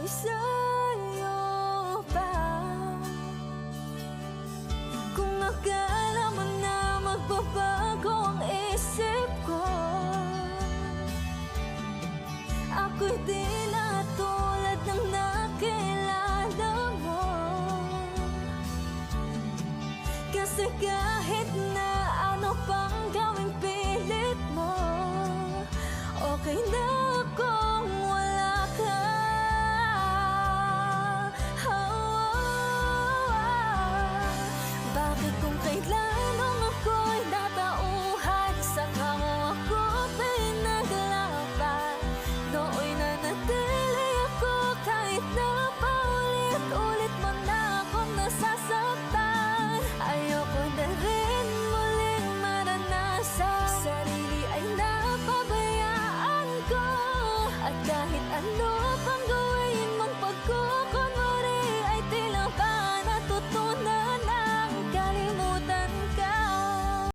会想拥抱 Kung akala mo na magbabago ang isip ko Ako'y di na tulad ng nakilala mo. Kasi kahit na No. know